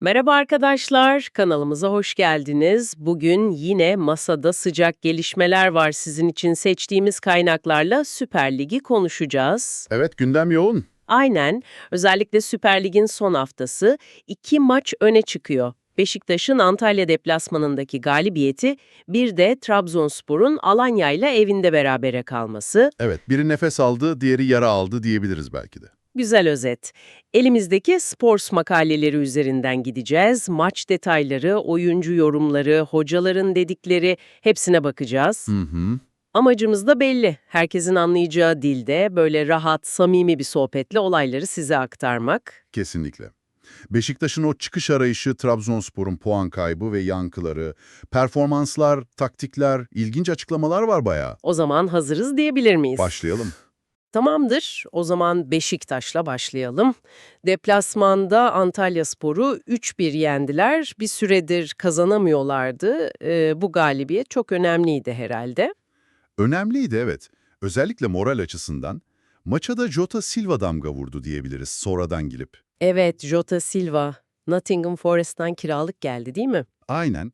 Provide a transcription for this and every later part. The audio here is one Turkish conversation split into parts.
Merhaba arkadaşlar, kanalımıza hoş geldiniz. Bugün yine masada sıcak gelişmeler var sizin için seçtiğimiz kaynaklarla Süper Lig'i konuşacağız. Evet gündem yoğun. Aynen, özellikle Süper Lig'in son haftası iki maç öne çıkıyor. Beşiktaş'ın Antalya deplasmanındaki galibiyeti, bir de Trabzonspor'un Alanya ile evinde berabere kalması. Evet biri nefes aldı diğeri yara aldı diyebiliriz belki de. Güzel özet. Elimizdeki sports makaleleri üzerinden gideceğiz. Maç detayları, oyuncu yorumları, hocaların dedikleri hepsine bakacağız. Hı hı. Amacımız da belli. Herkesin anlayacağı dilde böyle rahat, samimi bir sohbetle olayları size aktarmak. Kesinlikle. Beşiktaş'ın o çıkış arayışı, Trabzonspor'un puan kaybı ve yankıları, performanslar, taktikler, ilginç açıklamalar var bayağı. O zaman hazırız diyebilir miyiz? Başlayalım. Tamamdır. O zaman Beşiktaş'la başlayalım. Deplasmanda Antalya Sporu 3-1 yendiler. Bir süredir kazanamıyorlardı. Ee, bu galibiyet çok önemliydi herhalde. Önemliydi evet. Özellikle moral açısından. Maça da Jota Silva damga vurdu diyebiliriz sonradan gelip. Evet, Jota Silva. Nottingham Forest'tan kiralık geldi değil mi? Aynen.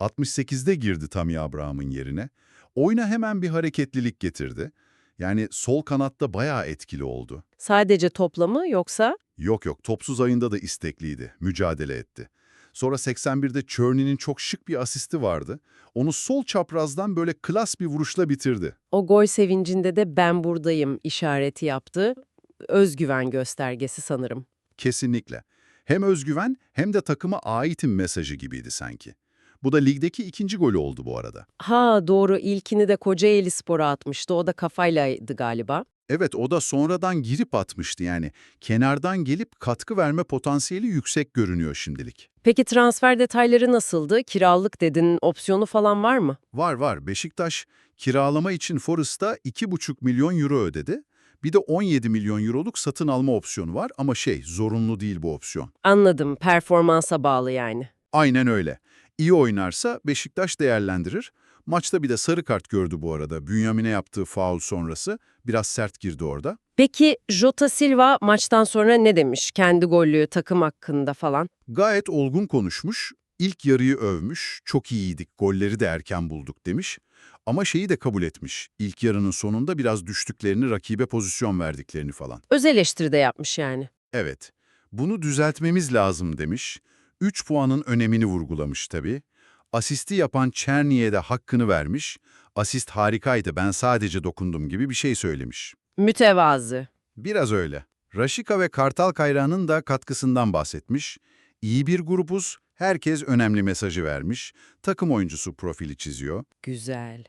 68'de girdi Tammy Abraham'ın yerine. Oyuna hemen bir hareketlilik getirdi. Yani sol kanatta bayağı etkili oldu. Sadece toplamı yoksa? Yok yok, topsuz ayında da istekliydi, mücadele etti. Sonra 81'de Çörney'nin çok şık bir asisti vardı. Onu sol çaprazdan böyle klas bir vuruşla bitirdi. O gol sevincinde de ben buradayım işareti yaptı. Özgüven göstergesi sanırım. Kesinlikle. Hem özgüven hem de takıma aitim mesajı gibiydi sanki. Bu da ligdeki ikinci golü oldu bu arada. Ha doğru ilkini de Kocaeli Spor'a atmıştı. O da kafaylaydı galiba. Evet o da sonradan girip atmıştı yani. Kenardan gelip katkı verme potansiyeli yüksek görünüyor şimdilik. Peki transfer detayları nasıldı? Kiralık dedin, opsiyonu falan var mı? Var var. Beşiktaş kiralama için Forest'a 2,5 milyon euro ödedi. Bir de 17 milyon euroluk satın alma opsiyonu var ama şey zorunlu değil bu opsiyon. Anladım, performansa bağlı yani. Aynen öyle. İyi oynarsa Beşiktaş değerlendirir. Maçta bir de sarı kart gördü bu arada. Bünyamin'e yaptığı faul sonrası. Biraz sert girdi orada. Peki Jota Silva maçtan sonra ne demiş? Kendi gollü takım hakkında falan. Gayet olgun konuşmuş. İlk yarıyı övmüş. Çok iyiydik, golleri de erken bulduk demiş. Ama şeyi de kabul etmiş. İlk yarının sonunda biraz düştüklerini, rakibe pozisyon verdiklerini falan. Öz eleştiri de yapmış yani. Evet, bunu düzeltmemiz lazım demiş. 3 puanın önemini vurgulamış tabii. Asisti yapan Çerni'ye de hakkını vermiş. Asist harikaydı, ben sadece dokundum gibi bir şey söylemiş. Mütevazı. Biraz öyle. Raşika ve Kartal Kayra'nın da katkısından bahsetmiş. İyi bir grubuz, herkes önemli mesajı vermiş. Takım oyuncusu profili çiziyor. Güzel.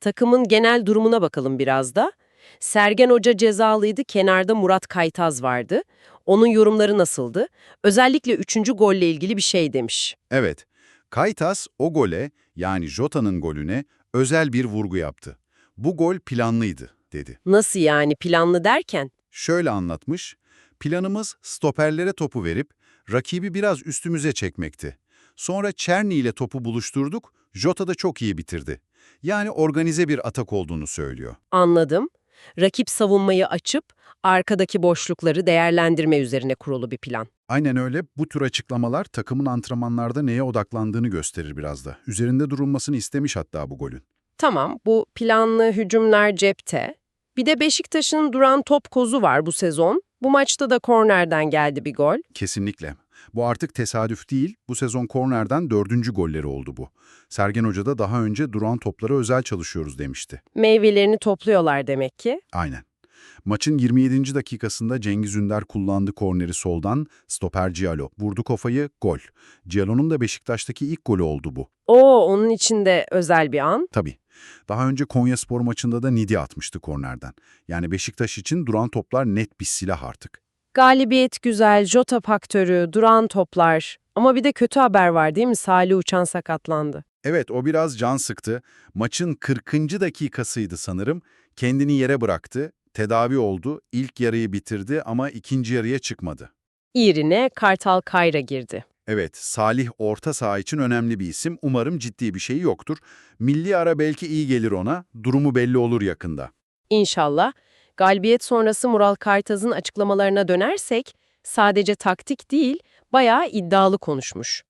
Takımın genel durumuna bakalım biraz da. Sergen Hoca cezalıydı, kenarda Murat Kaytaz vardı. Onun yorumları nasıldı? Özellikle üçüncü golle ilgili bir şey demiş. Evet, Kaytas o gole yani Jota'nın golüne özel bir vurgu yaptı. Bu gol planlıydı dedi. Nasıl yani planlı derken? Şöyle anlatmış, planımız stoperlere topu verip rakibi biraz üstümüze çekmekti. Sonra Çerni ile topu buluşturduk, Jota da çok iyi bitirdi. Yani organize bir atak olduğunu söylüyor. Anladım. Rakip savunmayı açıp arkadaki boşlukları değerlendirme üzerine kurulu bir plan. Aynen öyle. Bu tür açıklamalar takımın antrenmanlarda neye odaklandığını gösterir biraz da. Üzerinde durulmasını istemiş hatta bu golün. Tamam, bu planlı hücumlar cepte. Bir de Beşiktaş'ın duran top kozu var bu sezon. Bu maçta da kornerden geldi bir gol. Kesinlikle. Bu artık tesadüf değil, bu sezon kornerden dördüncü golleri oldu bu. Sergen Hoca da daha önce duran toplara özel çalışıyoruz demişti. Meyvelerini topluyorlar demek ki. Aynen. Maçın 27. dakikasında Cengiz Ünder kullandı korneri soldan, stoper Cialo. Vurdu kafayı, gol. Cialo'nun da Beşiktaş'taki ilk golü oldu bu. Oo, onun için de özel bir an. Tabii. Daha önce Konyaspor maçında da Nidi atmıştı kornerden. Yani Beşiktaş için duran toplar net bir silah artık. Galibiyet güzel, Jota faktörü, duran toplar. Ama bir de kötü haber var değil mi? Salih Uçan sakatlandı. Evet o biraz can sıktı. Maçın 40. dakikasıydı sanırım. Kendini yere bıraktı, tedavi oldu, ilk yarıyı bitirdi ama ikinci yarıya çıkmadı. İrine Kartal Kayra girdi. Evet, Salih orta saha için önemli bir isim. Umarım ciddi bir şey yoktur. Milli ara belki iyi gelir ona. Durumu belli olur yakında. İnşallah. Galibiyet sonrası Mural Kartaz'ın açıklamalarına dönersek, sadece taktik değil, bayağı iddialı konuşmuş.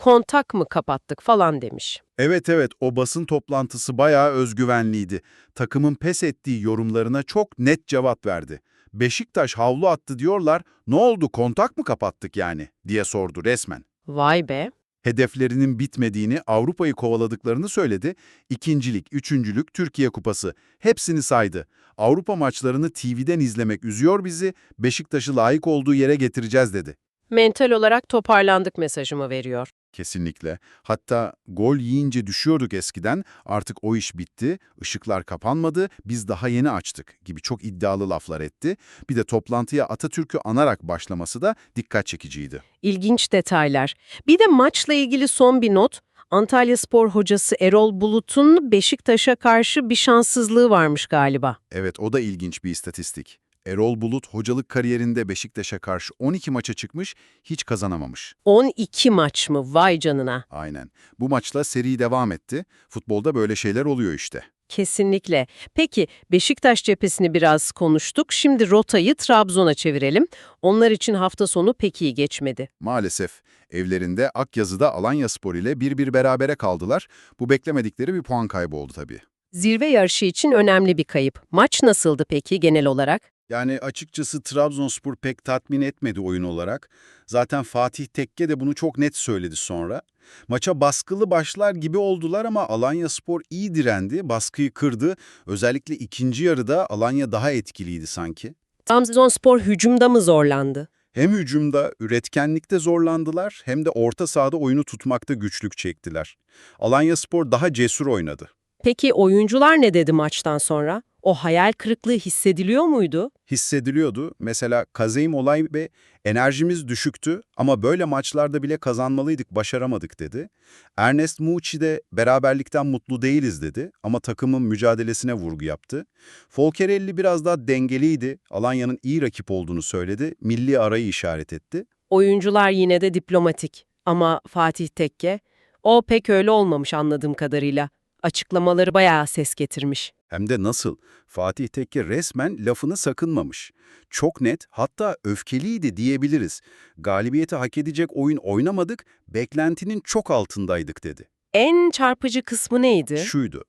Kontak mı kapattık falan demiş. Evet evet o basın toplantısı bayağı özgüvenliydi. Takımın pes ettiği yorumlarına çok net cevap verdi. Beşiktaş havlu attı diyorlar, ne oldu kontak mı kapattık yani diye sordu resmen. Vay be. Hedeflerinin bitmediğini, Avrupa'yı kovaladıklarını söyledi. İkincilik, üçüncülük, Türkiye Kupası hepsini saydı. Avrupa maçlarını TV'den izlemek üzüyor bizi, Beşiktaş'ı layık olduğu yere getireceğiz dedi. Mental olarak toparlandık mesajımı veriyor. Kesinlikle. Hatta gol yiyince düşüyorduk eskiden, artık o iş bitti, ışıklar kapanmadı, biz daha yeni açtık gibi çok iddialı laflar etti. Bir de toplantıya Atatürk'ü anarak başlaması da dikkat çekiciydi. İlginç detaylar. Bir de maçla ilgili son bir not. Antalya Spor hocası Erol Bulut'un Beşiktaş'a karşı bir şanssızlığı varmış galiba. Evet, o da ilginç bir istatistik. Erol Bulut hocalık kariyerinde Beşiktaş'a karşı 12 maça çıkmış, hiç kazanamamış. 12 maç mı? Vay canına. Aynen. Bu maçla seri devam etti. Futbolda böyle şeyler oluyor işte. Kesinlikle. Peki Beşiktaş cephesini biraz konuştuk. Şimdi rotayı Trabzon'a çevirelim. Onlar için hafta sonu pek iyi geçmedi. Maalesef evlerinde Akyazı'da Alanyaspor ile 1-1 berabere kaldılar. Bu beklemedikleri bir puan kaybı oldu tabii. Zirve yarışı için önemli bir kayıp. Maç nasıldı peki genel olarak? Yani açıkçası Trabzonspor pek tatmin etmedi oyun olarak. Zaten Fatih Tekke de bunu çok net söyledi sonra. Maça baskılı başlar gibi oldular ama Alanyaspor iyi direndi, baskıyı kırdı. Özellikle ikinci yarıda Alanya daha etkiliydi sanki. Trabzonspor hücumda mı zorlandı? Hem hücumda, üretkenlikte zorlandılar hem de orta sahada oyunu tutmakta güçlük çektiler. Alanyaspor daha cesur oynadı. Peki oyuncular ne dedi maçtan sonra? O hayal kırıklığı hissediliyor muydu? Hissediliyordu. Mesela Kazeyim olay ve enerjimiz düşüktü ama böyle maçlarda bile kazanmalıydık, başaramadık dedi. Ernest Muçi de beraberlikten mutlu değiliz dedi ama takımın mücadelesine vurgu yaptı. Folkerelli biraz daha dengeliydi. Alanya'nın iyi rakip olduğunu söyledi. Milli arayı işaret etti. Oyuncular yine de diplomatik. Ama Fatih Tekke, o pek öyle olmamış anladığım kadarıyla. Açıklamaları bayağı ses getirmiş. Hem de nasıl? Fatih Tekke resmen lafını sakınmamış. Çok net, hatta öfkeliydi diyebiliriz. Galibiyeti hak edecek oyun oynamadık, beklentinin çok altındaydık dedi. En çarpıcı kısmı neydi? Şuydu.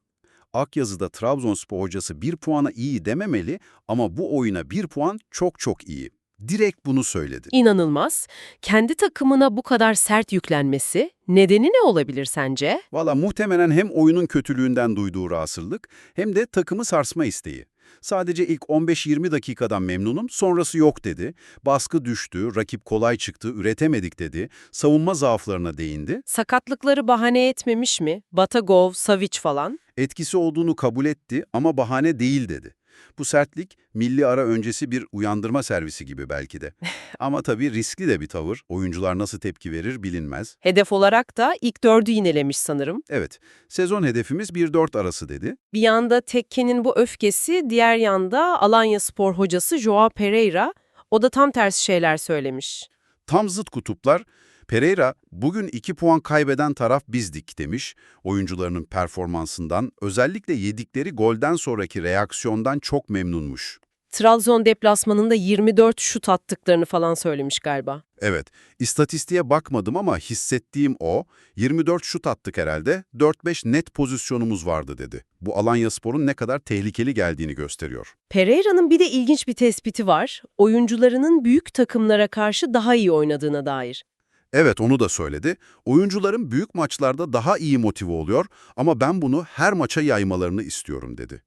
Akyazı'da Trabzonspor hocası bir puana iyi dememeli ama bu oyuna bir puan çok çok iyi. Direkt bunu söyledi. İnanılmaz. Kendi takımına bu kadar sert yüklenmesi nedeni ne olabilir sence? Valla muhtemelen hem oyunun kötülüğünden duyduğu rahatsızlık hem de takımı sarsma isteği. Sadece ilk 15-20 dakikadan memnunum, sonrası yok dedi. Baskı düştü, rakip kolay çıktı, üretemedik dedi. Savunma zaaflarına değindi. Sakatlıkları bahane etmemiş mi? Batagov, Savic falan. Etkisi olduğunu kabul etti ama bahane değil dedi. Bu sertlik milli ara öncesi bir uyandırma servisi gibi belki de. Ama tabii riskli de bir tavır. Oyuncular nasıl tepki verir bilinmez. Hedef olarak da ilk dördü yinelemiş sanırım. Evet, sezon hedefimiz 1-4 arası dedi. Bir yanda Tekke'nin bu öfkesi, diğer yanda Alanya Spor hocası Joao Pereira. O da tam tersi şeyler söylemiş. Tam zıt kutuplar. Pereira, bugün 2 puan kaybeden taraf bizdik demiş. Oyuncularının performansından, özellikle yedikleri golden sonraki reaksiyondan çok memnunmuş. Trabzon deplasmanında 24 şut attıklarını falan söylemiş galiba. Evet, istatistiğe bakmadım ama hissettiğim o. 24 şut attık herhalde, 4-5 net pozisyonumuz vardı dedi. Bu Alanyaspor'un ne kadar tehlikeli geldiğini gösteriyor. Pereira'nın bir de ilginç bir tespiti var. Oyuncularının büyük takımlara karşı daha iyi oynadığına dair. Evet onu da söyledi. Oyuncuların büyük maçlarda daha iyi motive oluyor ama ben bunu her maça yaymalarını istiyorum dedi.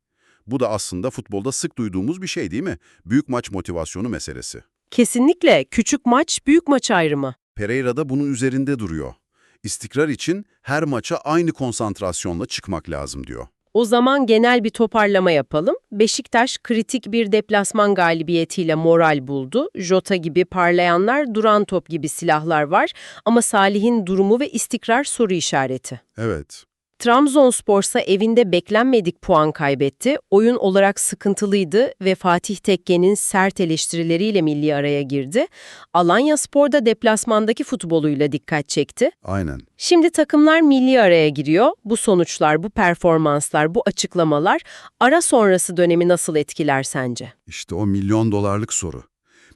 Bu da aslında futbolda sık duyduğumuz bir şey değil mi? Büyük maç motivasyonu meselesi. Kesinlikle küçük maç büyük maç ayrımı. Pereira da bunun üzerinde duruyor. İstikrar için her maça aynı konsantrasyonla çıkmak lazım diyor. O zaman genel bir toparlama yapalım. Beşiktaş kritik bir deplasman galibiyetiyle moral buldu. Jota gibi parlayanlar, duran top gibi silahlar var ama Salih'in durumu ve istikrar soru işareti. Evet. Trabzonspor'sa evinde beklenmedik puan kaybetti. Oyun olarak sıkıntılıydı ve Fatih Tekke'nin sert eleştirileriyle milli araya girdi. Alanya Spor'da deplasmandaki futboluyla dikkat çekti. Aynen. Şimdi takımlar milli araya giriyor. Bu sonuçlar, bu performanslar, bu açıklamalar ara sonrası dönemi nasıl etkiler sence? İşte o milyon dolarlık soru.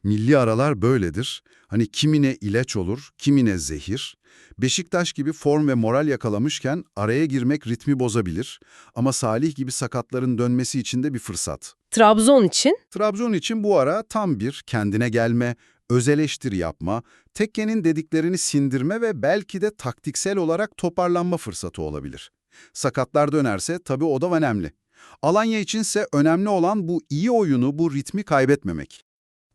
Milli aralar böyledir. Hani kimine ilaç olur, kimine zehir. Beşiktaş gibi form ve moral yakalamışken araya girmek ritmi bozabilir. Ama Salih gibi sakatların dönmesi için de bir fırsat. Trabzon için Trabzon için bu ara tam bir kendine gelme, öz eleştiri yapma, tekkenin dediklerini sindirme ve belki de taktiksel olarak toparlanma fırsatı olabilir. Sakatlar dönerse tabii o da önemli. Alanya içinse önemli olan bu iyi oyunu, bu ritmi kaybetmemek.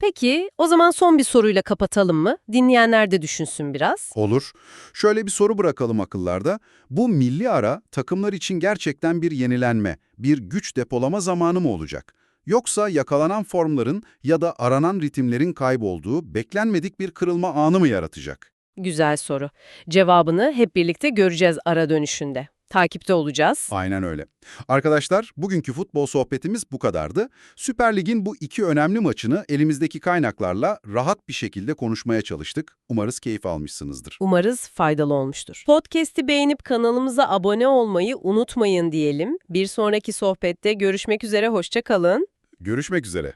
Peki, o zaman son bir soruyla kapatalım mı? Dinleyenler de düşünsün biraz. Olur. Şöyle bir soru bırakalım akıllarda. Bu milli ara takımlar için gerçekten bir yenilenme, bir güç depolama zamanı mı olacak? Yoksa yakalanan formların ya da aranan ritimlerin kaybolduğu beklenmedik bir kırılma anı mı yaratacak? Güzel soru. Cevabını hep birlikte göreceğiz ara dönüşünde. Takipte olacağız. Aynen öyle. Arkadaşlar bugünkü futbol sohbetimiz bu kadardı. Süper Lig'in bu iki önemli maçını elimizdeki kaynaklarla rahat bir şekilde konuşmaya çalıştık. Umarız keyif almışsınızdır. Umarız faydalı olmuştur. Podcast'i beğenip kanalımıza abone olmayı unutmayın diyelim. Bir sonraki sohbette görüşmek üzere, hoşça kalın. Görüşmek üzere.